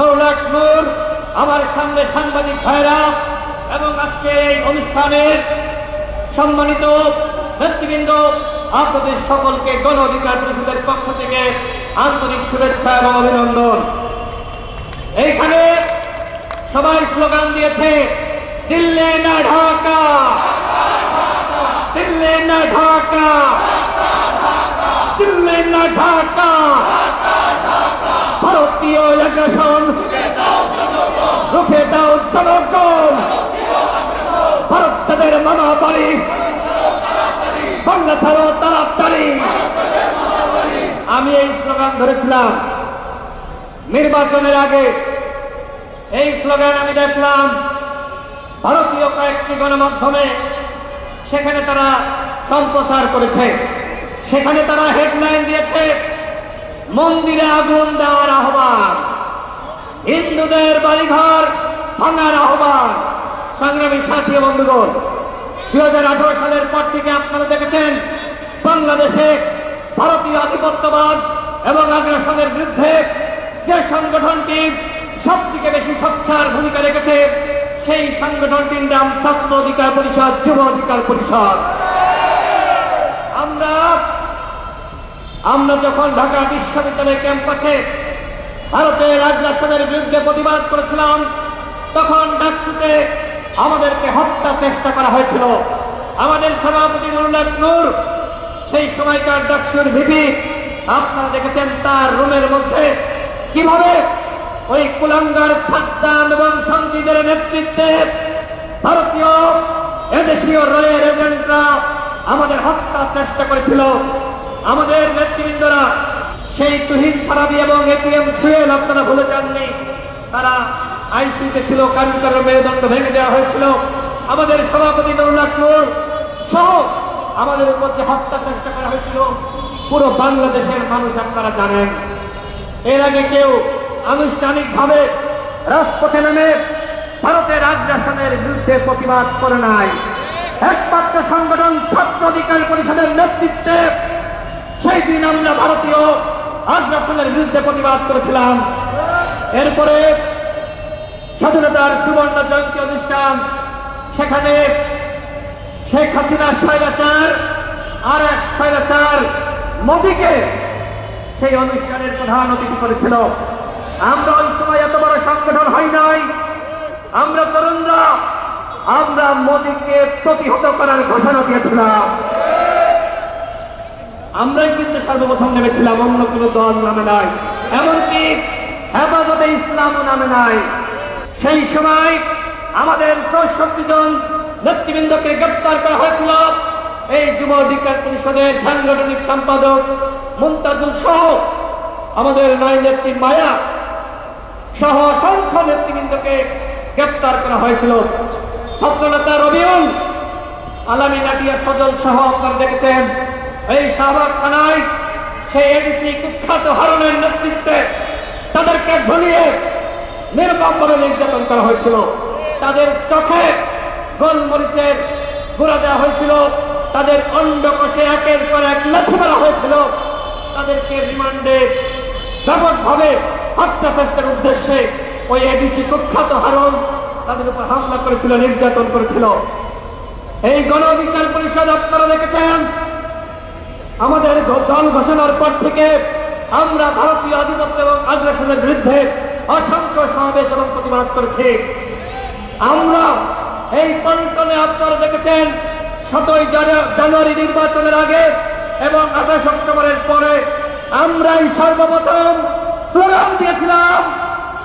নৌলাখ নূর, আমার সামনে সাংবাদিক ভাইরা, এবং আজকে এই অনুষ্ঠানের সম্মানিত নেতৃবৃন্দ আপনাদের সকলকে গণ অধিকার পরিষদের পক্ষ থেকে আন্তরিক শুভেচ্ছা এবং অভিনন্দন। এইখানে সবাই স্লোগান দিয়েছে, দিল্লি না ঢাকা। দিল্লি না ঢাকা। দিল্লি না ঢাকা। আমি এই স্লোগান ধরেছিলাম। নির্বাচনের আগে এই স্লোগান আমি দেখলাম, ভারতীয় কয়েকটি গণমাধ্যমে। সেখানে তারা সম্প্রচার করেছে। সেখানে তারা হেডলাইন দিয়েছে। মন্দিরে আগুন দেওয়ার আহ্বান। হিন্দুদের বাড়িঘর ভাঙার আহ্বান। সংগ্রামী সাথী বন্ধুগণ, দুই হাজার আঠারো সালের পর থেকে আপনারা দেখেছেন, বাংলাদেশে ভারতীয় আধিপত্যবাদ এবং আগ্রাসনের বিরুদ্ধে যে সংগঠনটি সব থেকে বেশি সচ্ছার ভূমিকা রেখেছে, সেই সংগঠনটির নাম ছাত্র অধিকার পরিষদ, যুব অধিকার পরিষদ আমরা আমরা যখন ঢাকা বিশ্ববিদ্যালয় ক্যাম্পাসে ভারতের আগ্রাসনের বিরুদ্ধে প্রতিবাদ করেছিলাম, তখন ডাকসুতে আমাদেরকে হত্যা চেষ্টা করা হয়েছিল। আমাদের সভাপতি নুরুল্লাহ নূর, সেই সময়কার ডাকসুর ভিপি, আপনারা দেখেছেন তার রুমের মধ্যে কীভাবে ওই কুলাঙ্গার সাদ্দাম এবং সঞ্জিদের নেতৃত্বে ভারতীয় এদেশীয় রয়ের এজেন্টরা আমাদের হত্যার চেষ্টা করেছিল। আমাদের নেতৃবৃন্দরা সেই তুহিন ফারাবি এবং এপিএম সুয়েল আপনারা ভুলে যাননি। তারা আইসিতে ছিল কারণ মেরুদণ্ড ভেঙে দেওয়া হয়েছিল। আমাদের সভাপতি নুরুল্লাহপুর সহ আমাদের উপর যে হত্যা চেষ্টা করা হয়েছিল, পুরো বাংলাদেশের মানুষ আপনারা জানেন। এর আগে কেউ আনুষ্ঠানিকভাবে রাজপথে নেমে ভারতের আগ্রাসনের বিরুদ্ধে প্রতিবাদ করে নাই। একমাত্র সংগঠন ছাত্র অধিকার পরিষদের নেতৃত্বে সেই দিন আমরা ভারতীয় আগ্রাসনের বিরুদ্ধে প্রতিবাদ করেছিলাম। এরপরে স্বাধীনতার সুবর্ণ জয়ন্তী অনুষ্ঠান, সেখানে শেখ হাসিনার স্বৈরাচার আর এক স্বৈরাচার মোদীকে সেই অনুষ্ঠানের প্রধান অতিথি করেছিল। আমরা ওই সময় এত বড় সংগঠন হয় নাই। আমরা তরুণরা, আমরা মোদীকে প্রতিহত করার ঘোষণা দিয়েছিলাম। আমরাই কিন্তু সর্বপ্রথম নেমেছিলাম, অন্য কোনো দল নামে নাই। এমনকি হেফাজতে ইসলামও নামে নাই। সেই সময় আমাদের চৌষট্টি জন নেতৃবৃন্দকে গ্রেপ্তার করা হয়েছিল। এই যুব অধিকার পরিষদের সাংগঠনিক সম্পাদক মুমতাজুল সহ আমাদের নয় নেত্রী মায়া সহ অসংখ্য নেতৃবৃন্দকে গ্রেপ্তার করা হয়েছিল। ছাত্রনেতা রবিউল আলামী নাটিয়া সজল সহ আপনারা দেখেছেন। এই শাহবাগ থানায় সেই এডিসি কুখ্যাত হারনের নেতৃত্বে তাদেরকে ঝুলিয়ে নির্মমভাবে নির্যাতন করা হয়েছিল। তাদের চোখে গোলমরিচের ঘোরা দেওয়া হয়েছিল। তাদের অন্ডকোষে একের পর এক লাথি মারা হয়েছিল। তাদেরকে রিমান্ডে ব্যাপকভাবে হত্যা চেষ্টার উদ্দেশ্যে ওই এডিসি কুখ্যাত হারন তাদের উপর হামলা করেছিল, নির্যাতন করেছিল। এই গণ অধিকার পরিষদ আপনারা দেখেছেন? আমাদের দল ঘোষণার পর থেকে আমরা ভারতীয় আধিপত্য এবং আগ্রাসনের বিরুদ্ধে অসংখ্য সমাবেশ এবং প্রতিবাদ করেছি। আমরা এই পল্টনে আপনারা দেখেছেন, সতই জানুয়ারি নির্বাচনের আগে এবং আঠাশ অক্টোবরের পরে আমরাই সর্বপ্রথম স্লোগান দিয়েছিলাম,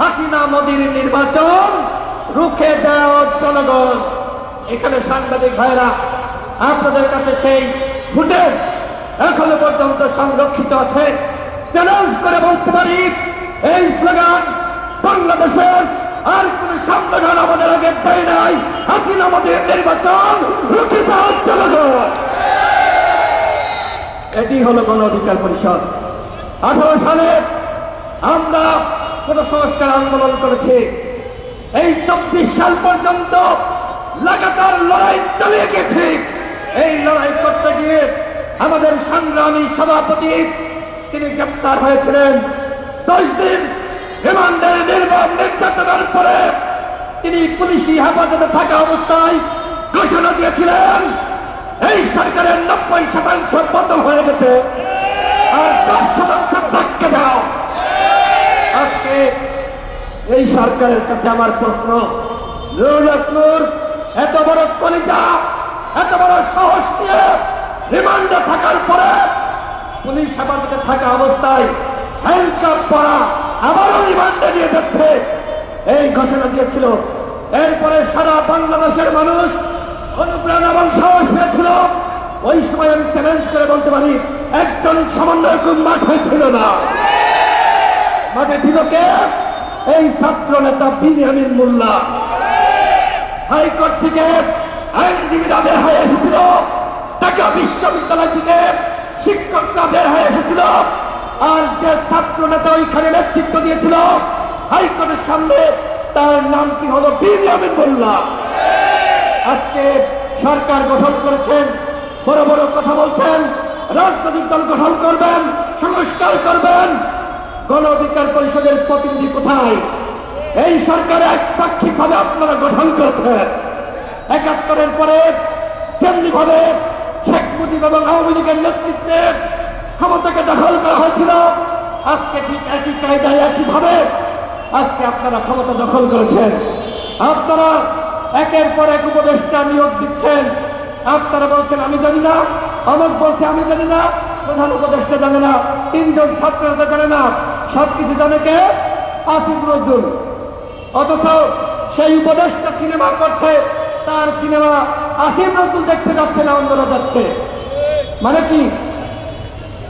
হাসিনা মোদীর নির্বাচন রুখে দেও জনগণ। এখানে সাংবাদিক ভাইরা, আপনাদের কাছে সেই ফুটেজ এখনও পর্যন্ত সংরক্ষিত আছে। চ্যালেঞ্জ করে বলতে পারি, এই স্লোগান বাংলাদেশের আর কোন সংগঠন আমাদের আগে দেয় নাই। হাসিনা আমাদের নির্বাচন রুখে এটি হলো গণ অধিকার পরিষদ। আঠারো সালে আমরা কোন সংস্কার আন্দোলন করেছি। এই চব্বিশ সাল পর্যন্ত লাগাতার লড়াই চালিয়ে গেছি। এই লড়াই করতে গিয়ে আমাদের সংগ্রামী সভাপতি তিনি গ্রেপ্তার হয়েছিলেন। দশ দিন রিমান্ডে নির্মম তিনি পুলিশি হেফাজতে থাকা অবস্থায় ঘোষণা দিয়েছিলেন, এই সরকারের নব্বই শতাংশ পতন হয়ে গেছে। আর দশ শতাংশ ধাক্কা দাও। আজকে এই সরকারের কাছে আমার প্রশ্ন এত বড় কলিজা, এত বড় সাহস নিয়ে রিমান্ডে থাকার পরে পুলিশ হেফাজতে থাকা অবস্থায় হ্যান্ডকাপ পরা আবারও রিমান্ডে নিয়ে যাচ্ছে। এই ঘোষণা দিয়েছিল। এরপরে সারা বাংলাদেশের মানুষ অনুপ্রেরণা এবং সাহস পেয়েছিল। ওই সময় আমি চ্যালেঞ্জ করে বলতে পারি, একজন সমন্বয়ক মাঠ হয়েছিল না। মাঠে ছিল কে? এই ছাত্র নেতা বিনিয়ামিন মোল্লা। হাইকোর্ট থেকে আইনজীবীরা বের হয়ে এসেছিল। ঢাকা বিশ্ববিদ্যালয় থেকে শিক্ষকরা বের হয়ে এসেছিল। আর যে ছাত্র নেতা ওইখানে নেতৃত্ব দিয়েছিল, হাইকোর্টের সামনে, তার নামটি হলো? বিনিয়ামিন মোল্লা। আজকে সরকার গঠন করেছেন, বড় বড় কথা বলছেন, রাজনৈতিক দল গঠন করবেন, সংস্কার করবেন। গণ অধিকার পরিষদের প্রতিনিধি কোথায়? এই সরকার একপাক্ষিক ভাবে আপনারা গঠন করেছেন একাত্তরের পরে যেমনি ভাবে শেখ মুজিব এবং আওয়ামী লীগের নেতৃত্বে ক্ষমতাকে দখল করা হয়েছিল। আজকে ঠিক একই কায়দায়, একইভাবে আজকে আপনারা ক্ষমতা দখল করেছেন। আপনারা একের পর এক উপদেষ্টা নিয়োগ দিচ্ছেন। আপনারা বলছেন, আমি জানি না। অমক বলছে, আমি জানি না। প্রধান উপদেষ্টা জানে না। তিনজন ছাত্ররা জানে না। সব কিছু জানে কে? আসিফ নজরুল। অথচ সেই উপদেষ্টা সিনেমা করছে, তার সিনেমা আসিফ নজরুল দেখতে যাচ্ছে না অন্যরা যাচ্ছে। মানে কি?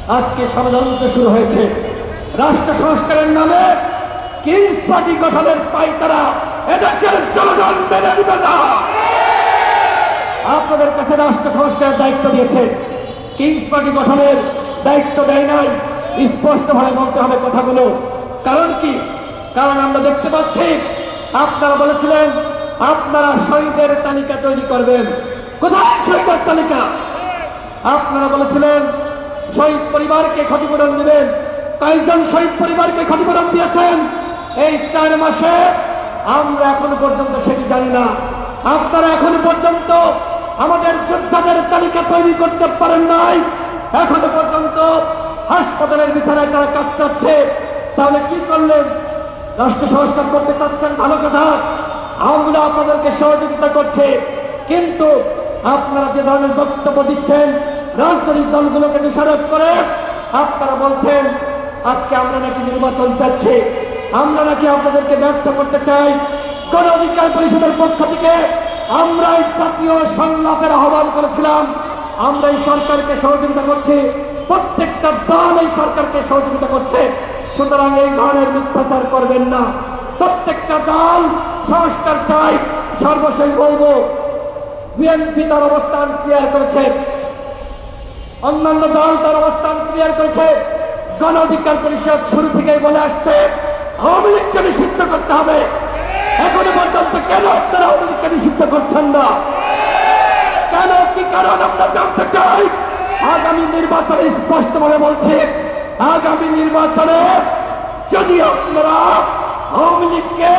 আজকে ষড়যন্ত্র শুরু হয়েছে। রাষ্ট্র সংস্কারের নামে কিংস পার্টি গঠনের পাইতারা এদেশের জনগণ আপনাদের কাছে রাষ্ট্র সংস্কারের দায়িত্ব দিয়েছে। কিংস পার্টি গঠনের দায়িত্ব দেয় নাই। স্পষ্টভাবে বলতে হবে কথাগুলো। কারণ কি? কারণ আমরা দেখতে পাচ্ছি, আপনারা বলেছিলেন আপনারা শহীদের তালিকা তৈরি করবেন। কোথায় শহীদের তালিকা? আপনারা বলেছিলেন, শহীদ পরিবারকে ক্ষতিপূরণ দিবেন। কয়েকজন শহীদ পরিবারকে ক্ষতিপূরণ দিয়েছেন। এই চার মাসে আমরা এখনও পর্যন্ত সেটি জানি না। আপনারা এখনও পর্যন্ত আমাদের যোদ্ধাদের তালিকা তৈরি করতে পারেন নাই। এখনও পর্যন্ত হাসপাতালের বিছানায় তারা কাটতে তাহলে কি করলেন? রাষ্ট্র সংস্কার করতে চাচ্ছেন ভালো কথা। আমরা আপনাদেরকে সহযোগিতা করছে। কিন্তু আপনারা যে ধরনের বক্তব্য দিচ্ছেন, রাজনৈতিক দলগুলোকে দোষারোপ করে আপনারা বলছেন, আজকে আমরা নাকি নির্বাচন চাচ্ছি। আমরা নাকি আপনাদেরকে ব্যর্থ করতে চাই। গণ অধিকার পরিষদের পক্ষ থেকে আমরা এই জাতীয় সংলাপের আহ্বান করেছিলাম। আমরা এই সরকারকে সহযোগিতা করছি। প্রত্যেকটা দল এই সরকারকে সহযোগিতা করছে। সুতরাং এই ধরনের মিথ্যাচার করবেন না। প্রত্যেকটা দল, সংস্কার চাই, সর্বশেষ বলব, বিএনপি তার অবস্থান ক্লিয়ার করেছে। অন্যান্য দল তার অবস্থান ক্লিয়ার করেছে। গণ অধিকার পরিষদ শুরু থেকেই বলে আসছে, আওয়ামী লীগকে নিষিদ্ধ করতে হবে। এখনও পর্যন্ত কেন আপনারা আওয়ামী লীগকে নিষিদ্ধ করছেন না? কেন, কি কারণ আমরা জানতে চাই? আগামী নির্বাচনে স্পষ্ট স্পষ্টভাবে বলছে, আগামী নির্বাচনে যদি আপনারা আওয়ামী লীগকে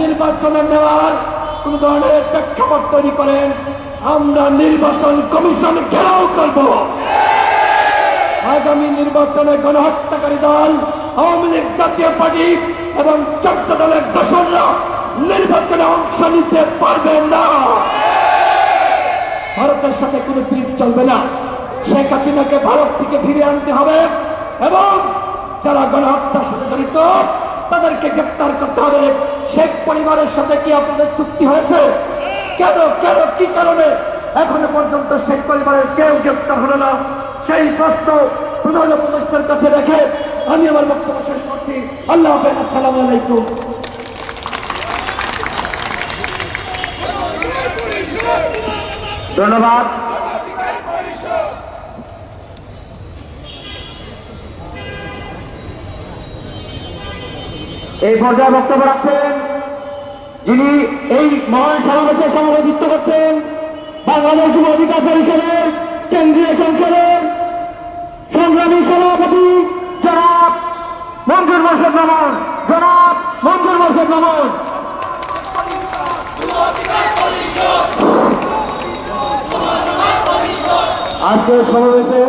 নির্বাচনে নেওয়ার কোন ধরনের প্রেক্ষাপট তৈরি করেন, আমরা নির্বাচন কমিশন ঘেরাও করব। আগামী নির্বাচনে গণহত্যাকারী দল, আওয়ামী লীগ জাতীয় পার্টি এবং চোদ্দ দলের দোসররা নির্বাচনে অংশ নিতে পারবে না। ভারতের সাথে কোনো পিঠ চলবে না। শেখ হাসিনাকে ভারত থেকে ফিরিয়ে আনতে হবে এবং যারা গণহত্যার সাথে জড়িত তাদেরকে গ্রেপ্তার করতে হবে। শেখ পরিবারের সাথে কি আপনাদের চুক্তি হয়েছে? কেন কেন, কি কারণে? এখনও পর্যন্ত শেখ পরিবারের কেউ গ্রেপ্তার হলো না। সেই প্রশ্ন প্রধান উপদেষ্টার কাছে রেখে আমি আমার বক্তব্য শেষ করছি। আল্লাহ হাফেজ, আসসালামু আলাইকুম। ধন্যবাদ। এই পর্যায়ে বক্তব্য রাখছেন যিনি এই মহান সমাবেশের সভাপতিত্ব করছেন বাংলাদেশ যুব অধিকার পরিষদের কেন্দ্রীয় সংসদের সংগ্রামী সভাপতি জনাব মঞ্জুর মোর্শেদ নমন জনাব মঞ্জুর মোর্শেদ নমন আজকের সমাবেশে